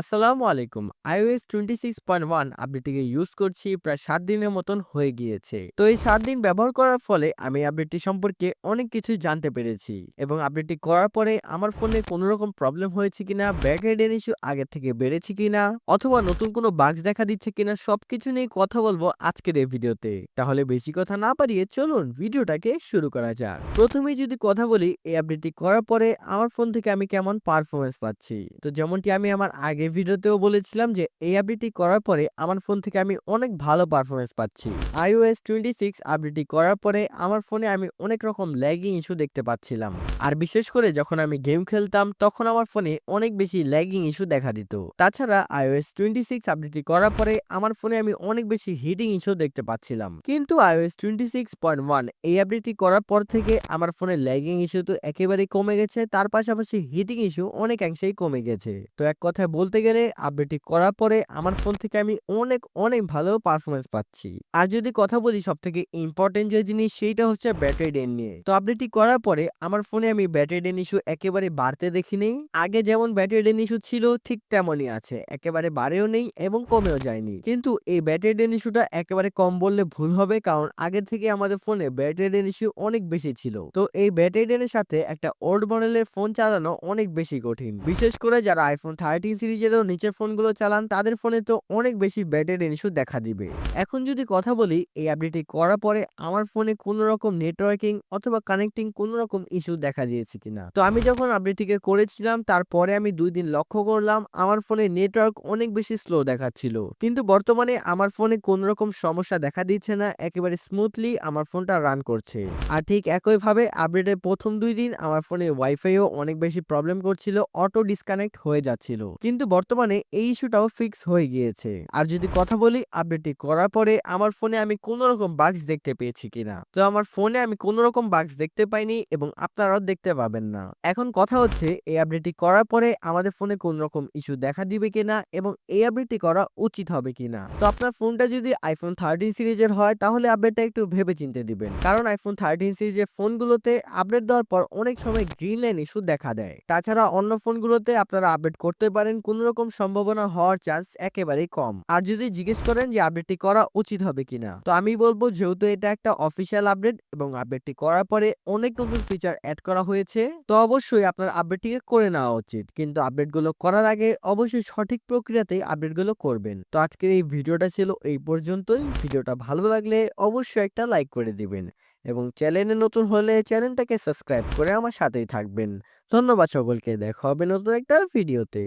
আসসালামু আলাইকুম। IOS twenty six point one আপডেটটিকে use করছি প্রায় সাত দিনের মতন হয়ে গিয়েছে। তো এই সাত দিন ব্যবহার করার ফলে আমি আপডেটটি সম্পর্কে অনেক কিছুই জানতে পেরেছি এবং আপডেটটি করার পরে আমার ফোনে কোনো রকম প্রবলেম হয়েছে কিনা ব্যাক ব্যাকএন্ড ইস্যু আগে থেকে বেড়েছে কিনা, অথবা নতুন কোনো বাগস দেখা দিচ্ছে কিনা, সবকিছু নিয়ে কথা বলব আজকের এই ভিডিওতে। তাহলে বেশি কথা না পারিয়ে চলুন ভিডিওটাকে শুরু করা যাক। প্রথমেই যদি কথা বলি, এই আপডেটটি করার পরে আমার ফোন থেকে আমি কেমন পারফরমেন্স পাচ্ছি? তো যেমনটি আমি আমার আগের ভিডিওতেও বলেছিলাম যে, এই আপডেটটি করার পরে আমার ফোন থেকে আমি অনেক ভালো পারফরমেন্স পাচ্ছি। আইওএস টোয়েন্টি সিক্স আপডেটটি করার পরে আমার ফোনে আমি অনেক রকম ল্যাগিং ইস্যু দেখতে পাচ্ছিলাম। আর বিশেষ করে যখন আমি গেম খেলতাম, তখন আমার ফোনে অনেক বেশি ল্যাগিং ইস্যু দেখা দিত। তাছাড়া আইওএস টোয়েন্টি সিক্স আপডেটটি করার পরে আমার ফোনে আমি অনেক বেশি হিটিং ইস্যু দেখতে পাচ্ছিলাম। কিন্তু iOS twenty six point one এই আপডেটটি করার পর থেকে আমার ফোনে ল্যাগিং ইস্যু তো একেবারেই কমে গেছে। তার পাশাপাশি হিটিং ইস্যু অনেকাংশেই কমে গেছে। তো এক কথায় বলতে গেলে আপডেটটি করার পরে আমার ফোন থেকে আমি অনেক অনেক ভালো পারফরমেন্স পাচ্ছি। আর যদি কথা বলি সব থেকে ইম্পর্টেন্ট যে জিনিস সেইটা হচ্ছে ব্যাটারি ডেন নিয়ে। তো আপডেটটি করার পরে আমার ফোনে আমি ব্যাটারি ডেন ইস্যু একেবারে বাড়তে দেখিনি আগে যেমন ব্যাটারি ডেন ইস্যু ছিল ঠিক তেমনই আছে। একেবারে বাড়েও নেই এবং কমেও যায়নি। কিন্তু এই ব্যাটারি ডেন ইস্যুটা একেবারে কম বললে ভুল হবে কারণ আগে থেকে আমাদের ফোনে ব্যাটারি ডেন ইস্যু অনেক বেশি ছিল। তো এই ব্যাটারি ডেনের সাথে একটা ওল্ড মডেলের ফোন চালানো অনেক বেশি কঠিন। বিশেষ করে যারা আইফোন থার্টিন সিরিজেরও নিচের ফোনগুলো চালান, তাদের ফোনে তো অনেক বেশি ব্যাটারি ইস্যু দেখা দিবে। এখন যদি কথা বলি, এই আপডেটটি করার পরে আমার ফোনে কোনো রকম নেটওয়ার্কিং অথবা কানেক্টিং কোনো রকম ইস্যু দেখা দিয়েছে কিনা? তো আমি যখন আপডেটটিকে করেছিলাম, তারপরে আমি দুই দিন লক্ষ্য করলাম, আমার ফোনে নেটওয়ার্ক অনেক বেশি স্লো দেখাচ্ছিল। কিন্তু বর্তমানে আমার ফোনে কোনো রকম সমস্যা দেখা দিচ্ছে না, একেবারে স্মুথলি আমার ফোনটা রান করছে। আর ঠিক একইভাবে আপডেটের প্রথম দুই দিন আমার ফোনে ওয়াইফাইও অনেক বেশি প্রবলেম করছিল অটো ডিসকানেক্ট হয়ে যাচ্ছিল। কিন্তু বর্তমানে এই ইস্যুটাও ফিক্স হয়ে গিয়েছে। আর যদি কথা বলি আপডেটটি করার পরে আমার ফোনে আমি কোনো রকম বাগস দেখতে পেয়েছি কিনা? তো আমার ফোনে আমি কোনো রকম বাগস দেখতে পাইনি এবং আপনারাও দেখতে পাবেন না। এখন কথা হচ্ছে, এই আপডেটটি করার পরে আমাদের ফোনে কোন রকম ইস্যু দেখা দিবে কিনা এবং এই আপডেটটি করা উচিত হবে কিনা? তো আপনার ফোনটা যদি আইফোন থার্টিন সিরিজের হয়, তাহলে আপডেটটা একটু ভেবে চিন্তে দিবেন। কারণ আইফোন থার্টিন সিরিজের ফোনগুলোতে আপডেট দেওয়ার পর অনেক সময় গ্রিন লাইন ইস্যু দেখা দেয়। তাছাড়া অন্য ফোনগুলোতে আপনারা আপডেট করতে পারেন কোনো রকম সম্ভাবনা হওয়ার চান্স একেবারেই কম। আর যদি জিজ্ঞেস করেন যে আপডেটটি করা উচিত হবে কিনা, তো আমি বলব যেহেতু এটা একটা অফিসিয়াল আপডেট এবং আপডেটটি করার পরে অনেক নতুন ফিচার অ্যাড করা হয়েছে, তো অবশ্যই আপনার আপডেটটিকে করে নেওয়া উচিত। কিন্তু আপডেটগুলো করার আগে অবশ্যই সঠিক প্রক্রিয়াতেই আপডেটগুলো করবেন। তো আজকের এই ভিডিওটা ছিল এই পর্যন্তই। ভিডিওটা ভালো লাগলে অবশ্যই একটা লাইক করে দিবেন এবং চ্যানেলে নতুন হলে চ্যানেলটাকে সাবস্ক্রাইব করে আমার সাথেই থাকবেন। ধন্যবাদ সকলকে। দেখা হবে নতুন একটা ভিডিওতে